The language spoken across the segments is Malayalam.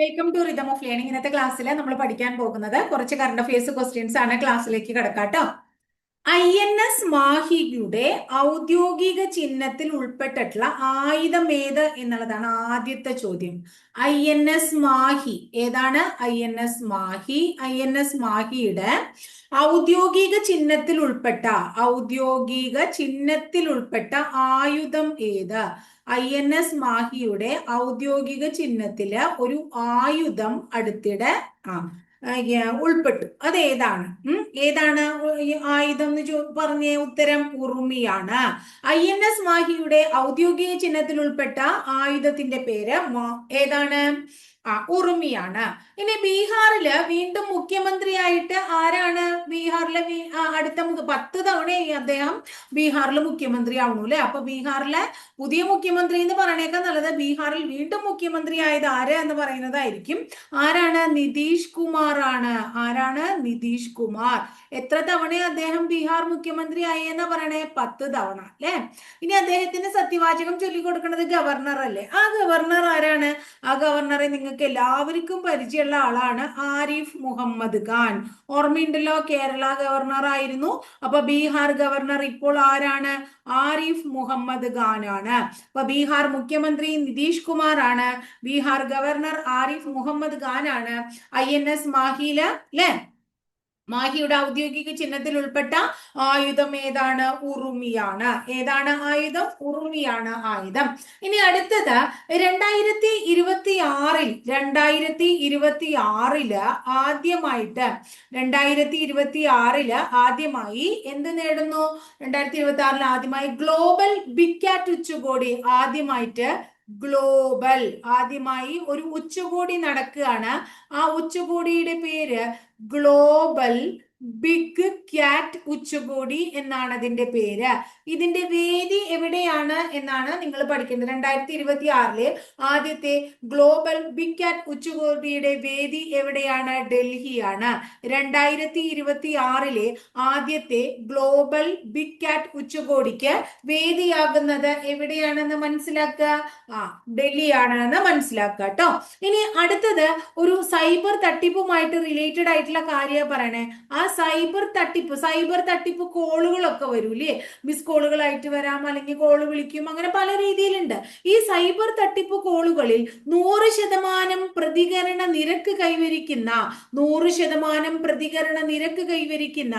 Welcome to rhythm of learning ഇന്നത്തെ ക്ലാസ്സിൽ നമ്മൾ പഠിക്കാൻ പോകുന്നത് കുറച്ച് കറണ്ട് അഫയേഴ്സ് ക്വസ്റ്റ്യൻസ് ആണ് ക്ലാസ്സിലേക്ക് കിടക്കാട്ടോ ഐ എൻ എസ് മാഹിയുടെ ഔദ്യോഗിക ചിഹ്നത്തിൽ ഉൾപ്പെട്ടിട്ടുള്ള ആയുധം ഏത് എന്നുള്ളതാണ് ആദ്യത്തെ ചോദ്യം. ഐ എൻ എസ് മാഹി ഏതാണ് I N S Mahi? I N S മാഹിയുടെ ഔദ്യോഗിക ചിഹ്നത്തിൽ ഉൾപ്പെട്ട ഔദ്യോഗിക ചിഹ്നത്തിൽ ഉൾപ്പെട്ട ആയുധം ഏത്? ഐ എൻ എസ് മാഹിയുടെ ഔദ്യോഗിക ചിഹ്നത്തിൽ ഒരു ആയുധം അടുത്തിടെ ആ ഉൾപ്പെട്ടു. അതേതാണ് ഏതാണ്? ഏതാണ് ആയുധം എന്ന് പറഞ്ഞ ഉത്തരം? ഉറുമിയാണ്. ഐ എൻ എസ് മാഹിയുടെ ഔദ്യോഗിക ചിഹ്നത്തിൽ ഉൾപ്പെട്ട ആയുധത്തിന്റെ പേര് ഏതാണ്? ഉറുമിയാണ്. ഇനി ബീഹാറിൽ വീണ്ടും മുഖ്യമന്ത്രിയായിട്ട് ആരാണ് ബീഹാറിലെ അടുത്ത പത്ത് തവണ അദ്ദേഹം ബീഹാറിൽ മുഖ്യമന്ത്രി ആവണു അല്ലെ അപ്പൊ ബീഹാറിലെ പുതിയ മുഖ്യമന്ത്രി എന്ന് പറയണേക്കാൾ നല്ലത് ബീഹാറിൽ വീണ്ടും മുഖ്യമന്ത്രി ആയത് ആര് എന്ന് പറയുന്നതായിരിക്കും. ആരാണ്? നിതീഷ് കുമാർ ആണ് ആരാണ്? നിതീഷ് കുമാർ. എത്ര തവണ അദ്ദേഹം ബീഹാർ മുഖ്യമന്ത്രി ആയി എന്ന് പറയണേ? പത്ത് തവണ അല്ലെ? ഇനി അദ്ദേഹത്തിന് സത്യവാചകം ചൊല്ലിക്കൊടുക്കുന്നത് ഗവർണർ അല്ലേ ആ ഗവർണർ ആരാണ്? ആ ഗവർണറെ നിങ്ങൾക്ക് എല്ലാവർക്കും പരിചയമുള്ള ആളാണ് ആരിഫ് മുഹമ്മദ് ഖാൻ. ഓർമ്മയുണ്ടല്ലോ കേരള ഗവർണർ ആയിരുന്നു. അപ്പൊ ബീഹാർ ഗവർണർ ഇപ്പോൾ ആരാണ്? ആരിഫ് മുഹമ്മദ് ഖാൻ ആണ്. അപ്പൊ ബീഹാർ മുഖ്യമന്ത്രി നിതീഷ് കുമാർ ആണ്. ബീഹാർ ഗവർണർ ആരിഫ് മുഹമ്മദ് ഖാൻ ആണ്. ഐ എൻ എസ് മാഹില അല്ലെ മാഹിയുടെ ഔദ്യോഗിക ചിഹ്നത്തിൽ ഉൾപ്പെട്ട ആയുധം ഏതാണ്? ഉറുമിയാണ്. ഏതാണ് ആയുധം? ഉറുമിയാണ് ആയുധം. ഇനി അടുത്തത് രണ്ടായിരത്തി ഇരുപത്തി ആറിൽ രണ്ടായിരത്തി ഇരുപത്തി ആറിൽ ആദ്യമായിട്ട് രണ്ടായിരത്തി ഇരുപത്തി ആറിൽ ആദ്യമായി എന്ത് നേടുന്നു? രണ്ടായിരത്തി ഇരുപത്തി ആറിൽ ആദ്യമായി ഗ്ലോബൽ ബിക്കാറ്റ് ഉച്ചകോടി ആദ്യമായിട്ട് ഗ്ലോബൽ ആദ്യമായി ഒരു ഉച്ചകോടി നടക്കുകയാണ്. ആ ഉച്ചകോടിയുടെ പേര് ഗ്ലോബൽ ബിഗ് ക്യാറ്റ് ഉച്ചകോടി എന്നാണ് അതിന്റെ പേര്. ഇതിന്റെ വേദി എവിടെയാണ് എന്നാണ് നിങ്ങൾ പഠിക്കേണ്ടത്. രണ്ടായിരത്തി ഇരുപത്തി ആറിൽ ആദ്യത്തെ ഗ്ലോബൽ ബിഗ് ക്യാറ്റ് ഉച്ചകോടിയുടെ വേദി എവിടെയാണ്? ഡൽഹിയാണ്. രണ്ടായിരത്തി ഇരുപത്തി ആറിലെ ആദ്യത്തെ ഗ്ലോബൽ ബിഗ് ക്യാറ്റ് ഉച്ചകോടിക്ക് വേദിയാകുന്നത് എവിടെയാണെന്ന് മനസ്സിലാക്കുക? ആ ഡൽഹിയാണെന്ന് മനസ്സിലാക്കുക കേട്ടോ ഇനി അടുത്തത് ഒരു സൈബർ തട്ടിപ്പുമായിട്ട് റിലേറ്റഡ് ആയിട്ടുള്ള കാര്യം പറയണേ. ആ സൈബർ തട്ടിപ്പ് സൈബർ തട്ടിപ്പ് കോളുകളൊക്കെ വരൂലേ മിസ് കോളുകളായിട്ട് വരാം അല്ലെങ്കിൽ കോൾ വിളിക്കും അങ്ങനെ പല രീതിയിലുണ്ട്. ഈ സൈബർ തട്ടിപ്പ് കോളുകളിൽ നൂറ് ശതമാനം പ്രതികരണ നിരക്ക് കൈവരിക്കുന്ന നൂറ് ശതമാനം പ്രതികരണ നിരക്ക് കൈവരിക്കുന്ന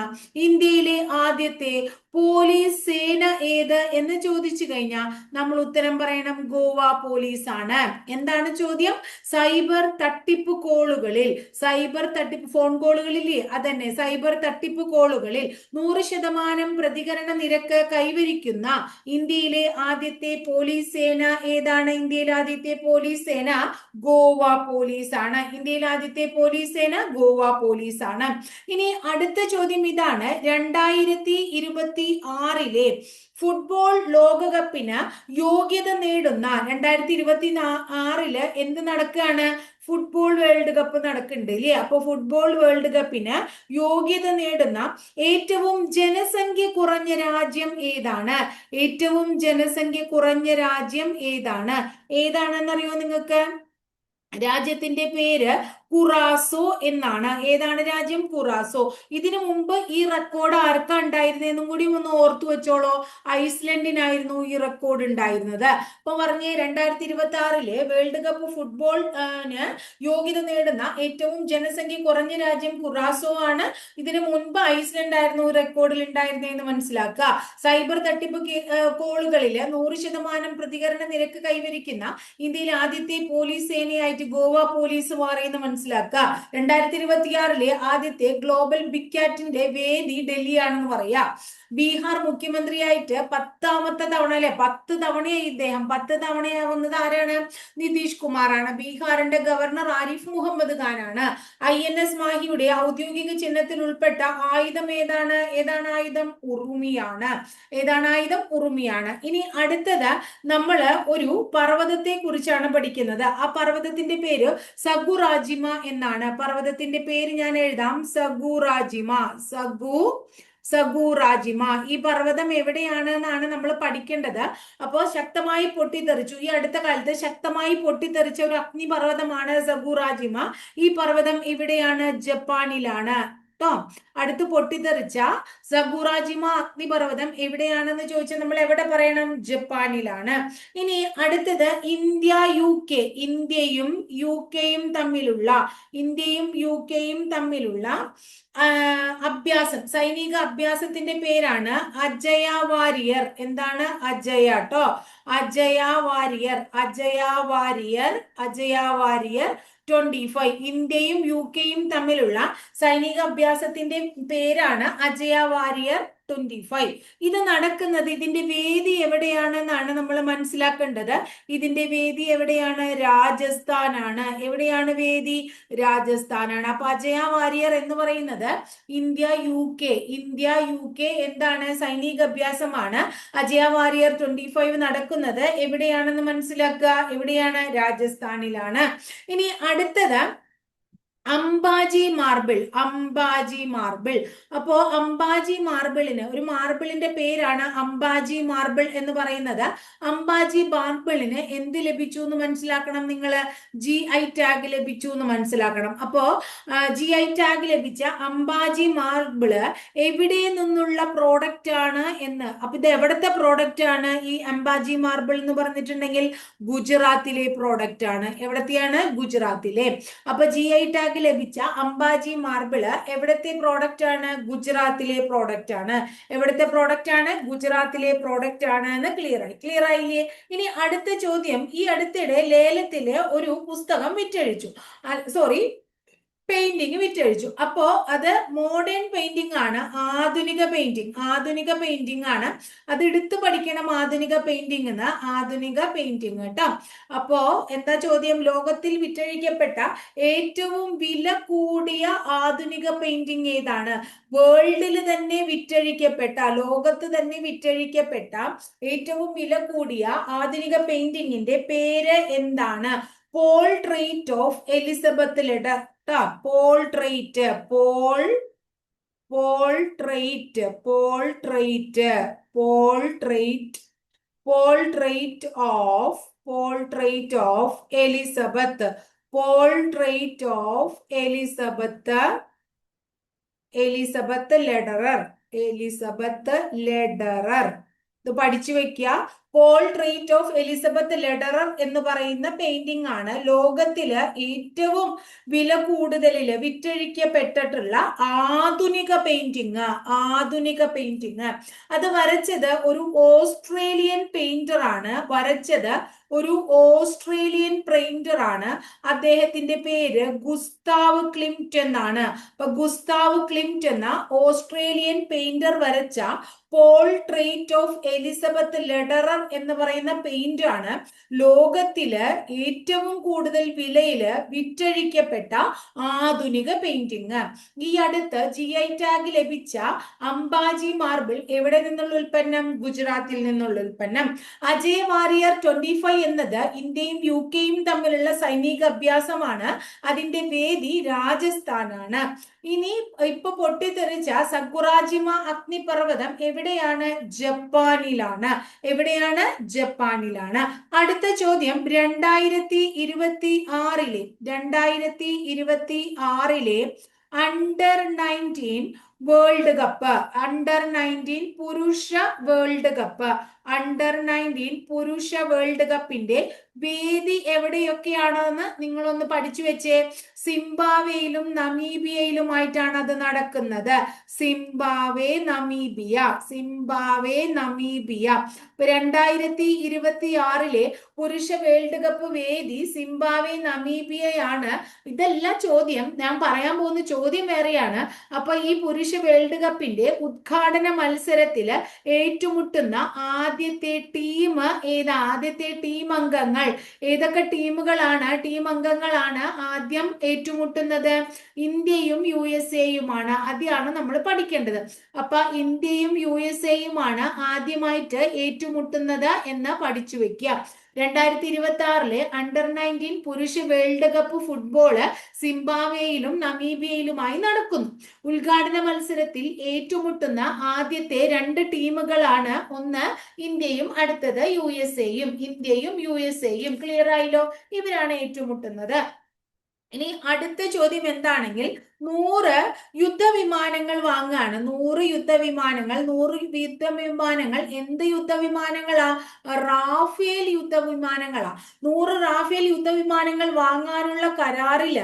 ഇന്ത്യയിലെ ആദ്യത്തെ പോലീസ് സേന ഏത് എന്ന് ചോദിച്ചു കഴിഞ്ഞാൽ നമ്മൾ ഉത്തരം പറയണം ഗോവ പോലീസ് ആണ് എന്താണ് ചോദ്യം? സൈബർ തട്ടിപ്പ് കോളുകളിൽ സൈബർ തട്ടിപ്പ് ഫോൺ കോളുകളില്ലേ? അതന്നെ സൈബർ തട്ടിപ്പ് കോളുകളിൽ നൂറ് ശതമാനം പ്രതികരണ നിരക്ക് കൈവരിക്കുന്ന ഇന്ത്യയിലെ ആദ്യത്തെ പോലീസ് സേന ഏതാണ്? ഇന്ത്യയിലെ ആദ്യത്തെ പോലീസ് സേന ഗോവ പോലീസ് ആണ് ഇന്ത്യയിലെ ആദ്യത്തെ പോലീസ് സേന ഗോവ പോലീസ് ആണ് ഇനി അടുത്ത ചോദ്യം ഇതാണ്. രണ്ടായിരത്തി ഇരുപത്തി ആറിലെ ഫുട്ബോൾ ലോകകപ്പിന് യോഗ്യത നേടുന്ന രണ്ടായിരത്തി ഇരുപത്തി ആറിൽ എന്ത് നടക്കുകയാണ് ഫുട്ബോൾ വേൾഡ് കപ്പ് നടക്കുന്നുണ്ട് ഇല്ലേ? അപ്പൊ ഫുട്ബോൾ വേൾഡ് കപ്പിന് യോഗ്യത നേടുന്ന ഏറ്റവും ജനസംഖ്യ കുറഞ്ഞ രാജ്യം ഏതാണ്? ഏറ്റവും ജനസംഖ്യ കുറഞ്ഞ രാജ്യം ഏതാണ്? ഏതാണെന്നറിയോ നിങ്ങൾക്ക്? രാജ്യത്തിന്റെ പേര് കുറാസോ എന്നാണ്. ഏതാണ് രാജ്യം? കുറാസോ ഇതിനു മുമ്പ് ഈ റെക്കോർഡ് ആർക്കാ ഉണ്ടായിരുന്നെന്നും കൂടി ഒന്ന് ഓർത്തു വെച്ചോളോ. ഐസ്ലൻഡിനായിരുന്നു ഈ റെക്കോർഡ് ഉണ്ടായിരുന്നത്. അപ്പൊ പറഞ്ഞ രണ്ടായിരത്തി ഇരുപത്തി ആറിലെ വേൾഡ് കപ്പ് ഫുട്ബോൾ യോഗ്യത നേടുന്ന ഏറ്റവും ജനസംഖ്യ കുറഞ്ഞ രാജ്യം കുറാസോ ആണ്. ഇതിനു മുൻപ് ഐസ്ലൻഡ് ആയിരുന്നു റെക്കോർഡിൽ ഉണ്ടായിരുന്നതെന്ന് മനസ്സിലാക്കുക. സൈബർ തട്ടിപ്പ് കോളുകളിൽ നൂറ് ശതമാനം പ്രതികരണ നിരക്ക് കൈവരിക്കുന്ന ഇന്ത്യയിൽ ആദ്യത്തെ പോലീസ് സേനയായിട്ട് ഗോവ പോലീസ് മാറിയെന്ന് മനസ്സിലാക്കുക രണ്ടായിരത്തി ഇരുപത്തിയാറിലെ ആദ്യത്തെ ഗ്ലോബൽ ബിഗ് കാറ്റിന്റെ വേദി ഡൽഹിയാണെന്ന് പറയാ. ബീഹാർ മുഖ്യമന്ത്രിയായിട്ട് പത്താമത്തെ തവണ അല്ലെ? പത്ത് തവണയായി ഇദ്ദേഹം. പത്ത് തവണയാവുന്നത് ആരാണ്? നിതീഷ് കുമാറാണ്. ബീഹാറിന്റെ ഗവർണർ ആരിഫ് മുഹമ്മദ് ഖാനാണ്. ഐ എൻ എസ് മാഹിയുടെ ഔദ്യോഗിക ചിഹ്നത്തിൽ ഉൾപ്പെട്ട ആയുധം ഏതാണ്? ഏതാണ് ആയുധം? ഉറുമിയാണ്. ഏതാണ് ആയുധം? ഉറുമിയാണ്. ഇനി അടുത്തത് നമ്മൾ ഒരു പർവതത്തെ കുറിച്ചാണ് പഠിക്കുന്നത്. ആ പർവതത്തിന്റെ പേര് സഗുറാജിമ എന്നാണ്. പർവതത്തിന്റെ പേര് ഞാൻ എഴുതാം. സഗുറാജിമ. സഗു സഗൂറാജിമ. ഈ പർവതം എവിടെയാണ് എന്നാണ് നമ്മൾ പഠിക്കേണ്ടത്. അപ്പോൾ ശക്തമായി പൊട്ടിത്തെറിച്ചു. ഈ അടുത്ത കാലത്ത് ശക്തമായി പൊട്ടിത്തെറിച്ച ഒരു അഗ്നിപർവതമാണ് സഗൂറാജിമ. ഈ പർവതം എവിടെയാണ്? ജപ്പാനിലാണ്. കേട്ടോ അടുത്ത് പൊട്ടിത്തെറിച്ച സഗുറാജിമ അഗ്നിപർവതം എവിടെയാണെന്ന് ചോദിച്ചാൽ നമ്മൾ എവിടെ പറയണം? ജപ്പാനിലാണ്. ഇനി അടുത്തത് ഇന്ത്യ യു കെ ഇന്ത്യയും യു കെയും തമ്മിലുള്ള ഇന്ത്യയും യു കെയും തമ്മിലുള്ള അഭ്യാസം. സൈനിക അഭ്യാസത്തിന്റെ പേരാണ് അജയ വാരിയർ. എന്താണ്? അജയ ട്ടോ. Ajaya warrior. Ajaya warrior. Ajaya warrior. Twenty five ഇന്ത്യയും യു കെയും തമ്മിലുള്ള സൈനിക അഭ്യാസത്തിന്റെ പേരാണ് അജയ വാരിയർ. ട്വന്റി ഫൈവ് ഇത് നടക്കുന്നത് ഇതിന്റെ വേദി എവിടെയാണെന്നാണ് നമ്മൾ മനസ്സിലാക്കേണ്ടത്. ഇതിന്റെ വേദി എവിടെയാണ്? രാജസ്ഥാനാണ്. എവിടെയാണ് വേദി? രാജസ്ഥാനാണ്. അപ്പൊ അജയ വാരിയർ എന്ന് പറയുന്നത് India U K India U K എന്താണ്? സൈനിക അഭ്യാസമാണ്. അജയ വാരിയർ ട്വന്റി ഫൈവ് നടക്കുന്നത് എവിടെയാണെന്ന് മനസ്സിലാക്കുക? എവിടെയാണ്? രാജസ്ഥാനിലാണ്. ഇനി അടുത്തത് അംബാജി മാർബിൾ അംബാജി മാർബിൾ. അപ്പോ അംബാജി മാർബിളിന് ഒരു മാർബിളിന്റെ പേരാണ് അംബാജി മാർബിൾ എന്ന് പറയുന്നത്. അംബാജി മാർബിളിന് എന്ത് ലഭിച്ചു എന്ന് മനസ്സിലാക്കണം നിങ്ങൾ ജി ഐ ടാഗ് ലഭിച്ചു എന്ന് മനസ്സിലാക്കണം. അപ്പോ ജി ഐ ടാഗ് ലഭിച്ച അംബാജി മാർബിൾ എവിടെ നിന്നുള്ള പ്രോഡക്റ്റ് ആണ് എന്ന്? അപ്പൊ ഇത് എവിടത്തെ പ്രോഡക്റ്റ് ആണ് ഈ അംബാജി മാർബിൾ എന്ന് പറഞ്ഞിട്ടുണ്ടെങ്കിൽ? ഗുജറാത്തിലെ പ്രോഡക്റ്റ് ആണ്. എവിടത്തെയാണ്? ഗുജറാത്തിലെ. അപ്പൊ ജി ഐ ടാഗ് ലഭിച്ച അംബാജി മാർബിൾ എവിടത്തെ പ്രോഡക്റ്റ് ആണ്? ഗുജറാത്തിലെ പ്രോഡക്റ്റ് ആണ്. എവിടത്തെ പ്രോഡക്റ്റ് ആണ്? ഗുജറാത്തിലെ പ്രോഡക്റ്റ് ആണ് എന്ന് ക്ലിയർ ആയി. ക്ലിയർ ആയില്ലേ? ഇനി അടുത്ത ചോദ്യം ഈ അടുത്തിടെ ലേലത്തിൽ ഒരു പുസ്തകം വിറ്റഴിച്ചു. Sorry painting വിറ്റഴിച്ചു. അപ്പോ അത് മോഡേൺ പെയിന്റിംഗ് ആണ് ആധുനിക പെയിന്റിംഗ് ആധുനിക പെയിന്റിംഗ് ആണ്. അത് എടുത്തു പഠിക്കണം ആധുനിക പെയിന്റിംഗ് എന്ന്. ആധുനിക പെയിന്റിംഗ് കേട്ടോ. അപ്പോ എന്താ ചോദ്യം? ലോകത്തിൽ വിറ്റഴിക്കപ്പെട്ട ഏറ്റവും വില കൂടിയ ആധുനിക പെയിന്റിംഗ് ഏതാണ്? വേൾഡിൽ തന്നെ വിറ്റഴിക്കപ്പെട്ട ലോകത്ത് തന്നെ വിറ്റഴിക്കപ്പെട്ട ഏറ്റവും വില കൂടിയ ആധുനിക പെയിന്റിങ്ങിന്റെ പേര് എന്താണ്? Portrait of Elizabeth Lederer portrait Paul Paul portrait portrait portrait portrait of portrait of Elizabeth portrait of Elizabeth Elizabeth Lederer Elizabeth Lederer ഇത് പഠിച്ചു വെക്കുക portrait of Elizabeth Lederer എന്ന് പറയുന്ന പെയിന്റിംഗ് ആണ്. ലോകത്തിൽ ഏറ്റവും വില കൂടുതലിൽ വിറ്റഴിക്കപ്പെട്ടിട്ടുള്ള ആധുനിക പെയിന്റിങ് ആധുനിക പെയിന്റിങ് അത് വരച്ചത് ഒരു ഓസ്ട്രേലിയൻ പെയിന്റർ ആണ്. വരച്ചത് ഒരു ഓസ്ട്രേലിയൻ പെയിന്റർ ആണ്. അദ്ദേഹത്തിന്റെ പേര് ഗുസ്താവ് ക്ലിംറ്റ് എന്നാണ്. അപ്പൊ ഗുസ്താവ് ക്ലിംറ്റ് എന്ന ഓസ്ട്രേലിയൻ പെയിന്റർ വരച്ച portrait of Elizabeth Lederer എന്ന് പറയുന്ന പെയിന്റ് ആണ് ലോകത്തിൽ ഏറ്റവും കൂടുതൽ വിലയിൽ വിറ്റഴിക്കപ്പെട്ട ആധുനിക പെയിന്റിങ് ഈ അടുത്ത് ജി ഐ ടാഗ് ലഭിച്ച അംബാജി മാർബിൾ എവിടെ നിന്നുള്ള ഉൽപ്പന്നം? ഗുജറാത്തിൽ നിന്നുള്ള ഉൽപ്പന്നം. അജയ് വാരിയർ ട്വന്റി ഫൈവ് എന്നത് ഇന്ത്യയും യു കെയും തമ്മിലുള്ള സൈനിക അഭ്യാസമാണ്. അതിന്റെ വേദി രാജസ്ഥാനാണ്. ഇനി ഇപ്പൊ പൊട്ടിത്തെറിച്ച സക്കുറാജിമ അഗ്നിപർവതം എവിടെയാണ്? ജപ്പാനിലാണ്. എവിടെയാണ് ജപ്പാനിലാണ്. അടുത്ത ചോദ്യം രണ്ടായിരത്തി ഇരുപത്തി ആറിലെ രണ്ടായിരത്തി ഇരുപത്തി ആറിലെ under nineteen world cup. Under nineteen പുരുഷ വേൾഡ് കപ്പ്. അണ്ടർ നയന്റീൻ പുരുഷ വേൾഡ് കപ്പിന്റെ വേദി എവിടെയൊക്കെയാണെന്ന് നിങ്ങളൊന്ന് പഠിച്ചു വെച്ചേ. സിംബാവേയിലും നമീബിയയിലുമായിട്ടാണ് അത് നടക്കുന്നത്. Zimbabwe Namibia. Zimbabwe Namibia. രണ്ടായിരത്തി ഇരുപത്തി ആറിലെ പുരുഷ വേൾഡ് കപ്പ് വേദി സിംബാവേ നമീബിയയാണ്. ഇതെല്ലാം ചോദ്യം. ഞാൻ പറയാൻ പോകുന്ന ചോദ്യം വേറെയാണ്. അപ്പൊ ഈ പുരുഷ വേൾഡ് കപ്പിന്റെ ഉദ്ഘാടന മത്സരത്തിൽ ഏറ്റുമുട്ടുന്ന ആദ്യത്തെ ടീം ഏതാ? ആദ്യത്തെ ടീം അംഗങ്ങൾ. ഏതൊക്കെ ടീമുകളാണ്? ടീം അംഗങ്ങളാണ് ആദ്യം ഏറ്റുമുട്ടുന്നത്. ഇന്ത്യയും യു എസ് എയുമാണ്. അതാണ് നമ്മൾ പഠിക്കേണ്ടത്. അപ്പൊ ഇന്ത്യയും യു എസ് എയുമാണ് ആദ്യമായിട്ട് ഏറ്റുമുട്ടുന്നത് എന്ന് പഠിച്ചു വെക്കുക. രണ്ടായിരത്തി ഇരുപത്തി ആറിലെ അണ്ടർ നയന്റീൻ പുരുഷ വേൾഡ് കപ്പ് ഫുട്ബോൾ സിംബാബ്വേയിലും നമീബിയയിലുമായി നടക്കുന്നു. ഉദ്ഘാടന മത്സരത്തിൽ ഏറ്റുമുട്ടുന്ന ആദ്യത്തെ രണ്ട് ടീമുകളാണ് ഒന്ന് ഇന്ത്യയും അടുത്തത് യു എസ് എയും. ഇന്ത്യയും യു എസ് എയും. ക്ലിയർ ആയില്ലോ? ഇവരാണ് ഏറ്റുമുട്ടുന്നത്. ഇനി അടുത്ത ചോദ്യം എന്താണെങ്കിൽ നൂറ് യുദ്ധവിമാനങ്ങൾ വാങ്ങുകയാണ്. നൂറ് യുദ്ധവിമാനങ്ങൾ നൂറ് യുദ്ധവിമാനങ്ങൾ എന്ത് യുദ്ധവിമാനങ്ങളാ? റാഫേൽ യുദ്ധവിമാനങ്ങളാ. നൂറ് റാഫേൽ യുദ്ധവിമാനങ്ങൾ വാങ്ങാനുള്ള കരാറിൽ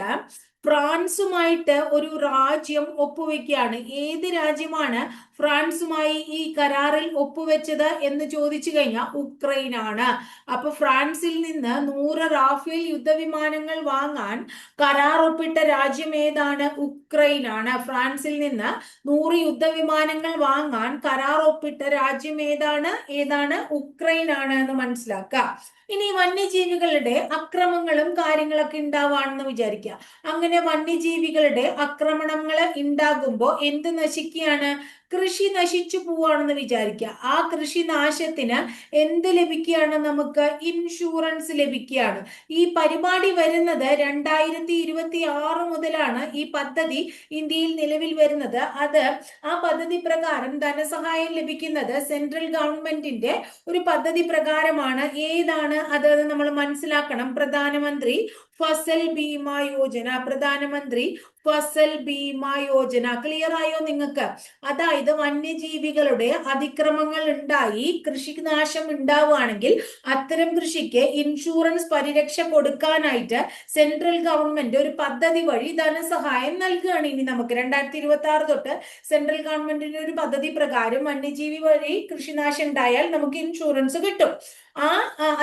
ഫ്രാൻസുമായിട്ട് ഒരു രാജ്യം ഒപ്പുവെക്കുകയാണ്. ഏത് രാജ്യമാണ് ഫ്രാൻസുമായി ഈ കരാറിൽ ഒപ്പുവെച്ചത് എന്ന് ചോദിച്ചു കഴിഞ്ഞാൽ ഉക്രൈൻ ആണ് അപ്പൊ ഫ്രാൻസിൽ നിന്ന് നൂറ് റാഫേൽ യുദ്ധവിമാനങ്ങൾ വാങ്ങാൻ കരാർ ഒപ്പിട്ട രാജ്യം ഏതാണ്? ഉക്രൈൻ ആണ് ഫ്രാൻസിൽ നിന്ന് നൂറ് യുദ്ധവിമാനങ്ങൾ വാങ്ങാൻ കരാർ ഒപ്പിട്ട രാജ്യം ഏതാണ്? ഏതാണ്? ഉക്രൈൻ ആണ് എന്ന് മനസ്സിലാക്കുക. ഇനി വന്യജീവികളുടെ അക്രമങ്ങളും കാര്യങ്ങളൊക്കെ ഉണ്ടാവാണെന്ന് വിചാരിക്കുക. അങ്ങനെ വന്യജീവികളുടെ ആക്രമണങ്ങൾ ഉണ്ടാകുമ്പോൾ എന്ത് നശിക്കുകയാണ്? കൃഷി നശിച്ചു പോവാണെന്ന് വിചാരിക്കുക. ആ കൃഷി നാശത്തിന് എന്ത് ലഭിക്കുകയാണ് നമുക്ക്? ഇൻഷുറൻസ് ലഭിക്കുകയാണ്. ഈ പരിപാടി വരുന്നത് രണ്ടായിരത്തി ഇരുപത്തി ആറ് മുതലാണ് ഈ പദ്ധതി ഇന്ത്യയിൽ നിലവിൽ വരുന്നത്. അത് ആ പദ്ധതി പ്രകാരം ധനസഹായം ലഭിക്കുന്നത് സെൻട്രൽ ഗവൺമെന്റിന്റെ ഒരു പദ്ധതി പ്രകാരമാണ്. ഏതാണ്? അത് നമ്മൾ മനസ്സിലാക്കണം. പ്രധാനമന്ത്രി ഫസൽ ഭീമ യോജന. പ്രധാനമന്ത്രി ഫസൽ ഭീമ യോജന. ക്ലിയർ ആയോ നിങ്ങൾക്ക്? അതായത് വന്യജീവികളുടെ അതിക്രമങ്ങൾ ഉണ്ടായി കൃഷിനാശം ഉണ്ടാവുകയാണെങ്കിൽ അത്തരം കൃഷിക്ക് ഇൻഷുറൻസ് പരിരക്ഷ കൊടുക്കാനായിട്ട് സെൻട്രൽ ഗവൺമെന്റ് ഒരു പദ്ധതി വഴി ധനസഹായം നൽകുകയാണ് ഇനി നമുക്ക്. രണ്ടായിരത്തി ഇരുപത്തി ആറ് തൊട്ട് സെൻട്രൽ ഗവൺമെന്റിന്റെ ഒരു പദ്ധതി പ്രകാരം വന്യജീവി വഴി കൃഷിനാശം ഉണ്ടായാൽ നമുക്ക് ഇൻഷുറൻസ് കിട്ടും. ആ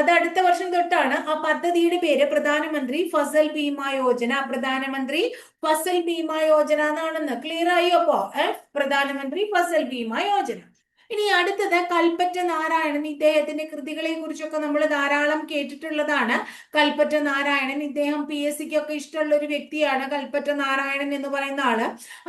അത് അടുത്ത വർഷം തൊട്ടാണ്. ആ പദ്ധതിയുടെ പേര് പ്രധാനമന്ത്രി ഫസൽ ഭീമ യോജന. പ്രധാനമന്ത്രി ഫസൽ ഭീമ യോജന എന്നാണെന്ന് ക്ലിയർ ആയോ അപ്പോ? പ്രധാനമന്ത്രി ഫസൽ ഭീമ യോജന. ഇനി അടുത്തത് കൽപ്പറ്റ നാരായണൻ. ഇദ്ദേഹത്തിന്റെ കൃതികളെ കുറിച്ചൊക്കെ നമ്മൾ ധാരാളം കേട്ടിട്ടുള്ളതാണ്. കൽപ്പറ്റ നാരായണൻ ഇദ്ദേഹം പി എസ് സിക്കൊക്കെ ഇഷ്ടമുള്ള ഒരു വ്യക്തിയാണ്. കൽപ്പറ്റ നാരായണൻ എന്ന് പറയുന്ന ആൾ.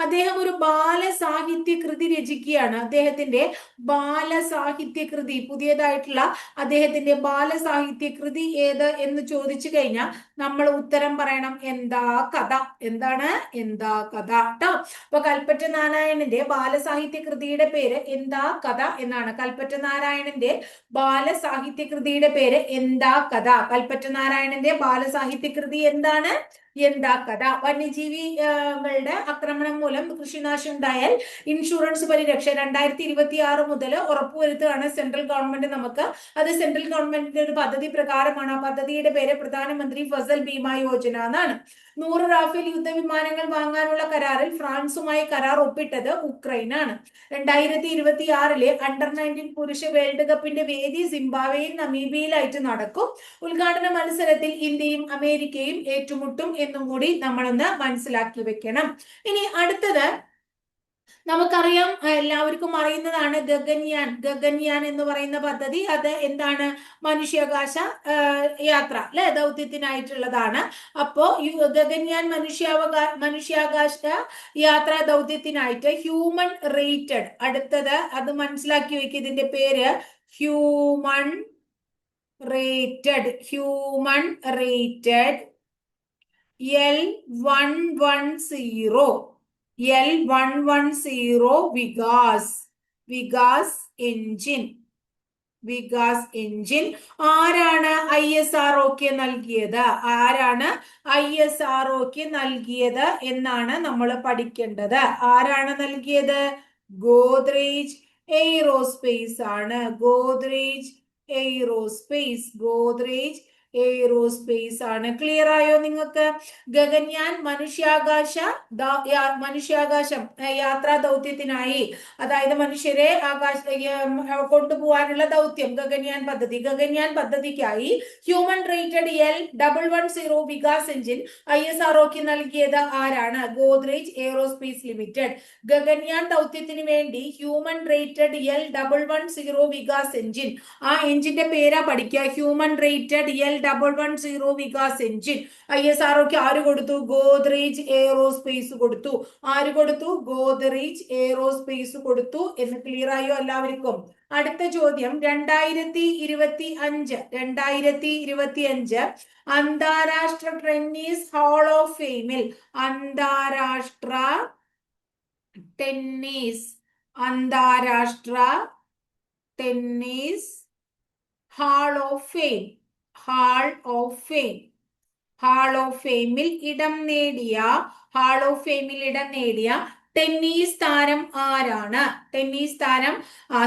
അദ്ദേഹം ഒരു ബാല സാഹിത്യ കൃതി രചിക്കുകയാണ്. അദ്ദേഹത്തിന്റെ ബാല സാഹിത്യ കൃതി പുതിയതായിട്ടുള്ള അദ്ദേഹത്തിന്റെ ബാല സാഹിത്യ കൃതി ഏത് എന്ന് ചോദിച്ചു കഴിഞ്ഞാൽ നമ്മൾ ഉത്തരം പറയണം. എന്താ കഥ? എന്താണ്? എന്താ കഥ? കേട്ടോ അപ്പൊ കൽപ്പറ്റ നാരായണന്റെ ബാലസാഹിത്യ കൃതിയുടെ പേര് എന്താ കഥ എന്നാണ്. കൽപ്പറ്റ നാരായണന്റെ ബാലസാഹിത്യ കൃതിയുടെ പേര് എന്താ കഥ? കൽപ്പറ്റ നാരായണന്റെ ബാലസാഹിത്യ കൃതി എന്താണ്? എന്താ കഥ വന്യജീവികളുടെ ആക്രമണം മൂലം കൃഷിനാശം ഉണ്ടായാൽ ഇൻഷുറൻസ് പരിരക്ഷ രണ്ടായിരത്തി ഇരുപത്തി ആറ് മുതൽ ഉറപ്പുവരുത്തുകയാണ് സെൻട്രൽ ഗവൺമെന്റ് നമുക്ക്. അത് സെൻട്രൽ ഗവൺമെന്റിന്റെ ഒരു പദ്ധതി പ്രകാരമാണ്. ആ പദ്ധതിയുടെ പേര് പ്രധാനമന്ത്രി ഫസൽ ബീമ യോജന എന്നാണ്. നൂറ് റാഫേൽ യുദ്ധവിമാനങ്ങൾ വാങ്ങാനുള്ള കരാറിൽ ഫ്രാൻസുമായി കരാർ ഒപ്പിട്ടത് ഉക്രൈനാണ്. രണ്ടായിരത്തി ഇരുപത്തി ആറിലെ അണ്ടർ നയന്റീൻ പുരുഷ വേൾഡ് കപ്പിന്റെ വേദി സിംബാബ്വേയിൽ നമീബിയയിലായിട്ട് നടക്കും. ഉദ്ഘാടന മത്സരത്തിൽ ഇന്ത്യയും അമേരിക്കയും ഏറ്റുമുട്ടും എന്നും കൂടി നമ്മളൊന്ന് മനസ്സിലാക്കി വെക്കണം. ഇനി അടുത്തത് നമുക്കറിയാം എല്ലാവർക്കും അറിയുന്നതാണ് ഗഗൻയാൻ. ഗഗൻയാൻ എന്ന് പറയുന്ന പദ്ധതി അത് എന്താണ്? മനുഷ്യാകാശ യാത്ര അല്ലെ? ദൗത്യത്തിനായിട്ടുള്ളതാണ്. അപ്പോ ഗഗൻയാൻ മനുഷ്യാവകാശ മനുഷ്യാകാശ യാത്രാ ദൗത്യത്തിനായിട്ട് ഹ്യൂമൻ റേറ്റഡ്. അടുത്തത് അത് മനസ്സിലാക്കി വെക്കുക ഇതിന്റെ പേര്. Human rated. Human rated. L one one zero. L one one zero Vikas Vikas engine Vikas engine ആരാണ് ഐ എസ് ആർ ഒക്ക് നൽകിയത്? ആരാണ് ഐ എസ് ആർ ഒക്ക് നൽകിയത് എന്നാണ് നമ്മൾ പഠിക്കേണ്ടത്. ആരാണ് നൽകിയത്? ഗോദ്രേജ് എയ്റോസ്പേസ് ആണ്. ഗോദ്രേജ് എയ്റോസ്പേസ്. ഗോദ്രേജ് എയ്റോസ്പേസ് ആണ്. ക്ലിയർ ആയോ നിങ്ങൾക്ക്? ഗഗൻയാൻ മനുഷ്യാകാശ മനുഷ്യാകാശം യാത്രാ ദൗത്യത്തിനായി. അതായത് മനുഷ്യരെ ആകാശ കൊണ്ടുപോകാനുള്ള ദൗത്യം ഗഗൻയാൻ പദ്ധതി. ഗഗൻയാൻ പദ്ധതിക്കായി human rated L double one zero Vikas engine I S R ഒക്ക് നൽകിയത് ആരാണ്? ഗോദ്രേജ് എയ്റോസ്പേസ് ലിമിറ്റഡ് ഗഗൻയാൻ ദൗത്യത്തിന് വേണ്ടി human rated L double one zero Vikas engine ആ എഞ്ചിന്റെ പേരാ പഠിക്കുക. Human rated L double one zero Vikas engine I S R ഒക്കെ ആര് കൊടുത്തു? ഗോദ്രേജ് എയറോസ്പേസ് കൊടുത്തു. ആര് കൊടുത്തു? ഗോദ്രേജ് എയറോസ്പേസ് കൊടുത്തു. എന്ന് ക്ലിയർ ആയോ എല്ലാവർക്കും? അടുത്ത ചോദ്യം രണ്ടായിരത്തി ഇരുപത്തി അഞ്ച് രണ്ടായിരത്തി ഇരുപത്തി അഞ്ച് അന്താരാഷ്ട്ര ടെന്നീസ് ഹാൾ ഓഫ് ഫെയിമിൽ അന്താരാഷ്ട്ര ടെന്നീസ് അന്താരാഷ്ട്ര tennis hall of fame hall of fame hall of ഫെയിമിൽ ഇടം നേടിയ ഹാൾ ഓഫ് ഫെയിമിൽ ഇടം നേടിയ ടെന്നീസ് താരം ആരാണ്? ടെന്നീസ് താരം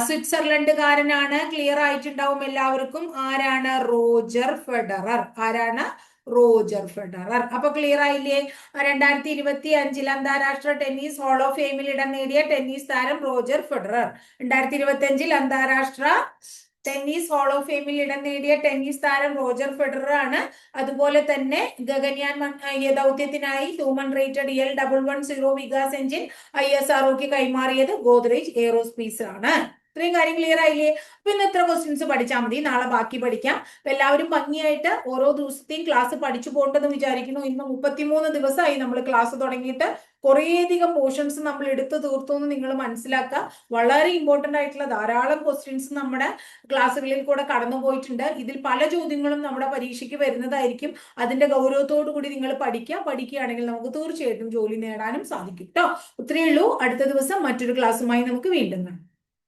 സ്വിറ്റ്സർലൻഡുകാരനാണ്. ക്ലിയർ ആയിട്ടുണ്ടാവും എല്ലാവർക്കും. ആരാണ്? Roger Federer. ആരാണ്? Roger Federer. അപ്പൊ ക്ലിയർ ആയില്ലേ? രണ്ടായിരത്തി ഇരുപത്തി അഞ്ചിൽ അന്താരാഷ്ട്ര ടെന്നീസ് ഹാൾ ഓഫ് ഫെയിമിൽ ഇടം നേടിയ ടെന്നീസ് താരം റോജർ ഫെഡറർ. രണ്ടായിരത്തി ഇരുപത്തി അഞ്ചിൽ അന്താരാഷ്ട്ര ടെന്നീസ് ഹാൾ ഓഫ് ഫെയിമിൽ ഇടം നേടിയ ടെന്നീസ് താരം റോജർ ഫെഡറർ ആണ് അതുപോലെ തന്നെ Gaganyaan ദൗത്യത്തിനായി human rated L double one zero Vikas engine I S R കൈമാറിയത് ഗോദ്രേജ് എയ്റോസ്പീസ് ആണ്. ഇത്രയും കാര്യം ക്ലിയർ ആയില്ലേ? അപ്പൊ ഇത്ര ക്വസ്റ്റ്യൻസ് പഠിച്ചാൽ മതി. നാളെ ബാക്കി പഠിക്കാം. അപ്പൊ എല്ലാവരും ഭംഗിയായിട്ട് ഓരോ ദിവസത്തെയും ക്ലാസ് പഠിച്ചു പോകണ്ടെന്ന് വിചാരിക്കുന്നു. ഇന്ന് മുപ്പത്തിമൂന്ന് ദിവസമായി നമ്മൾ ക്ലാസ് തുടങ്ങിയിട്ട്. കുറേയധികം പോർഷൻസ് നമ്മൾ എടുത്തു തീർത്തു എന്ന് നിങ്ങൾ മനസ്സിലാക്കുക. വളരെ ഇമ്പോർട്ടന്റ് ആയിട്ടുള്ള ധാരാളം ക്വസ്റ്റ്യൻസ് നമ്മുടെ ക്ലാസ്സുകളിൽ കൂടെ കടന്നു പോയിട്ടുണ്ട്. ഇതിൽ പല ചോദ്യങ്ങളും നമ്മുടെ പരീക്ഷയ്ക്ക് വരുന്നതായിരിക്കും. അതിന്റെ ഗൗരവത്തോടു കൂടി നിങ്ങൾ പഠിക്കുക. പഠിക്കുകയാണെങ്കിൽ നമുക്ക് തീർച്ചയായിട്ടും ജോലി നേടാനും സാധിക്കും കേട്ടോ ഇത്രയേ ഉള്ളൂ. അടുത്ത ദിവസം മറ്റൊരു ക്ലാസ്സുമായി നമുക്ക് വീണ്ടും കാണാം.